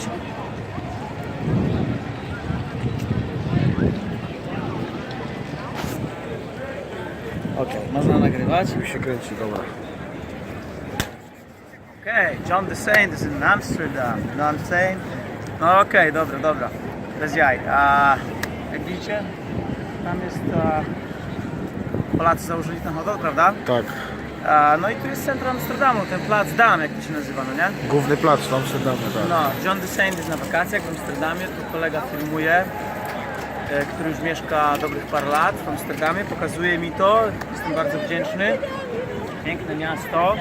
Zobaczcie. Okej, można nagrywać. się kręci, dobra. Okej, John the Saint is in Amsterdam. You know what I'm saying? No okej, dobra, dobra. Bez jaj. A, jak widzicie, tam jest... A, Polacy założyli ten hotel, prawda? Tak. A, no i tu jest centrum Amsterdamu, ten plac Dam, jak to się nazywa, no nie? Główny plac w Amsterdamie, tak. No, John the Saint jest na wakacjach w Amsterdamie, tu kolega filmuje, e, który już mieszka dobrych parę lat w Amsterdamie, pokazuje mi to, jestem bardzo wdzięczny. Piękne miasto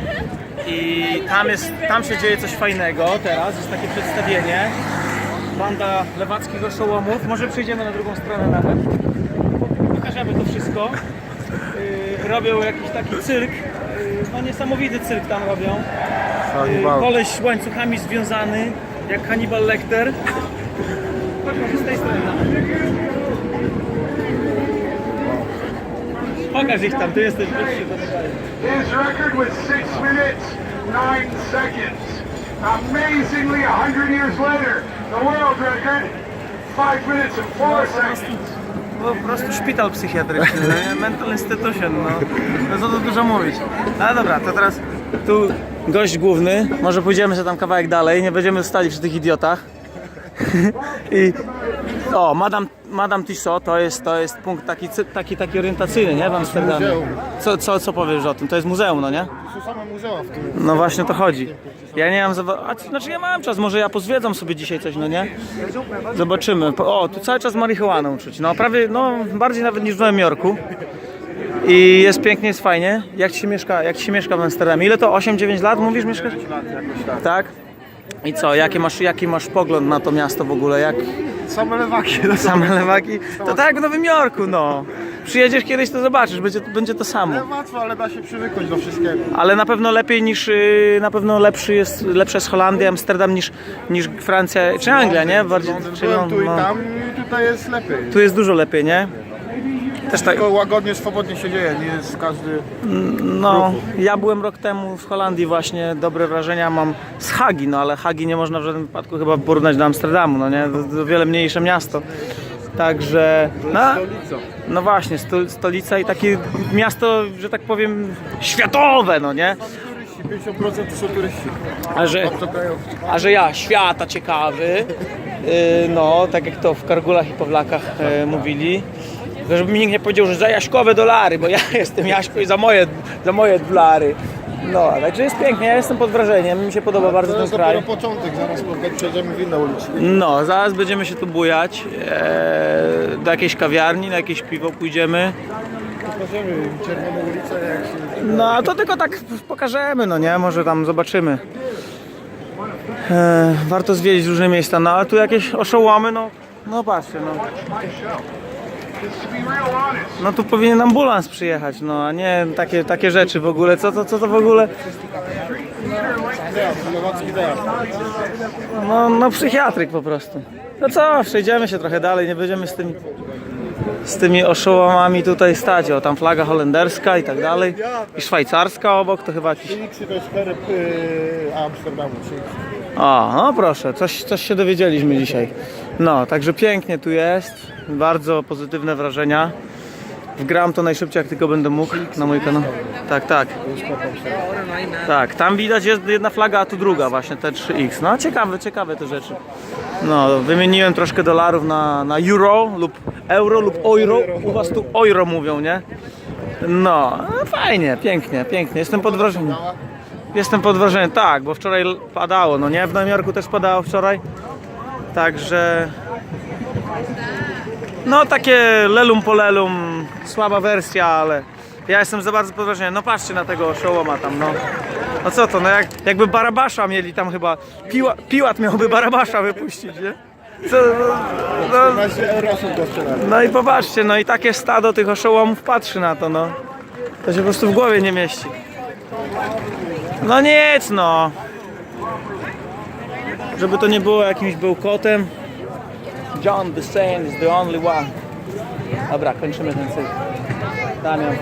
i tam, jest, tam się dzieje coś fajnego teraz, jest takie przedstawienie. Banda lewackich oszołomów, może przejdziemy na drugą stronę nawet. Pokażemy to wszystko. Yy, robią jakiś taki cyrk, no niesamowity cyrk tam robią. Hannibal. Koleś łańcuchami związany, jak Hannibal Lecter. Chodź może z tej strony. Pokaż ich tam, ty jesteś wyższy. His record was 6 minutes, 9 seconds. Amazingly, 100 years later, the world record, 5 minutes and 4 seconds. Po prostu szpital psychiatryczny, no mental institution, no. No co tu dużo mówić. No dobra, to teraz tu gość główny, może pójdziemy sobie tam kawałek dalej, nie będziemy stali przy tych idiotach. I o, Madame, Madame Tissot to jest, to jest punkt taki, taki, taki orientacyjny, nie? W Amsterdamie. Co, co, co powiesz o tym? To jest muzeum, no nie? Są same muzea w tym. No właśnie to chodzi. Ja nie mam za... A, znaczy ja mam czas, może ja pozwiedzam sobie dzisiaj coś, no nie? Zobaczymy. O, tu cały czas marihuaną czuć. No prawie, no bardziej nawet niż w Nowym Jorku. I jest pięknie, jest fajnie. Jak ci się mieszka, jak ci się mieszka w Amsterdamie? Ile to? 8-9 lat mówisz mieszkasz? Tak? I co, jaki masz, jaki masz pogląd na to miasto w ogóle? Jak Same lewaki. No. same lewaki? To tak jak w Nowym Jorku, no. Przyjedziesz kiedyś, to zobaczysz, będzie, będzie to samo. Ale łatwo, ale da się przywyknąć do wszystkiego. Ale na pewno lepiej niż, yy, na pewno lepszy jest, lepsza jest Holandia, Amsterdam niż, niż Francja, czy Anglia, nie? Bardziej, czy tu i no. tam i tutaj jest lepiej. Tu jest dużo lepiej, nie? Też tak, Tylko łagodnie, swobodnie się dzieje, nie jest każdy... no, ja byłem rok temu w Holandii właśnie, dobre wrażenia mam z Hagi, no ale Hagi nie można w żadnym wypadku chyba porównać do Amsterdamu, no nie? To, to wiele mniejsze miasto. Także, no, no właśnie, sto, stolica i takie miasto, że tak powiem, światowe, no nie? Turyści, 50% to są turyści. A że. A że ja, świata ciekawy, yy, no, tak jak to w Kargulach i Pawlakach yy, mówili, żeby mi nikt nie powiedział, że za Jaśkowe dolary, bo ja jestem Jaśko i za moje, za moje dolary. No, także jest pięknie, ja jestem pod wrażeniem, mi się podoba bardzo To ten jest dopiero kraj. początek, zaraz potem przejdziemy w inne uliczki. No, zaraz będziemy się tu bujać, e, do jakiejś kawiarni, na jakieś piwo pójdziemy. Pokażemy czerwoną ulicę, jak się... No, a to tylko tak pokażemy, no nie, może tam zobaczymy. E, warto zwiedzić różne miejsca, no ale tu jakieś oszołomy, no, no patrzcie, no. No tu powinien ambulans przyjechać, no a nie takie, takie rzeczy w ogóle. Co to, co to w ogóle? No, no psychiatryk po prostu. No co, przejdziemy się trochę dalej, nie będziemy z tymi, z tymi oszołomami tutaj stać. O, tam flaga holenderska i tak dalej. I szwajcarska obok, to chyba jakiś... Amsterdamu. O, no proszę, coś, coś się dowiedzieliśmy dzisiaj. No, także pięknie tu jest. Bardzo pozytywne wrażenia. Wgram to najszybciej jak tylko będę mógł na mój kanał. Tak, tak. Tak, tam widać jest jedna flaga, a tu druga właśnie, T3X. No ciekawe, ciekawe te rzeczy. No, wymieniłem troszkę dolarów na, na euro lub euro lub euro. U was tu euro mówią, nie? No, fajnie, pięknie, pięknie. Jestem pod wrażeniem. Jestem pod wrażeniem, tak, bo wczoraj padało, no nie? W Nowym Jorku też padało wczoraj. Także. No takie lelum po lelum, słaba wersja, ale ja jestem za bardzo pod wrażeniem. No patrzcie na tego szołoma tam, no. No co to, no jak, jakby Barabasza mieli tam chyba, Piła, Piłat miałby Barabasza wypuścić, nie? Co, no, no, 14 euro są do strzelania. no i popatrzcie, no i takie stado tych oszołomów patrzy na to, no. To się po prostu w głowie nie mieści. No nic, no. Żeby to nie było jakimś bełkotem. John the Saint is the only one. Dobra, kończymy ten cykl. Damian,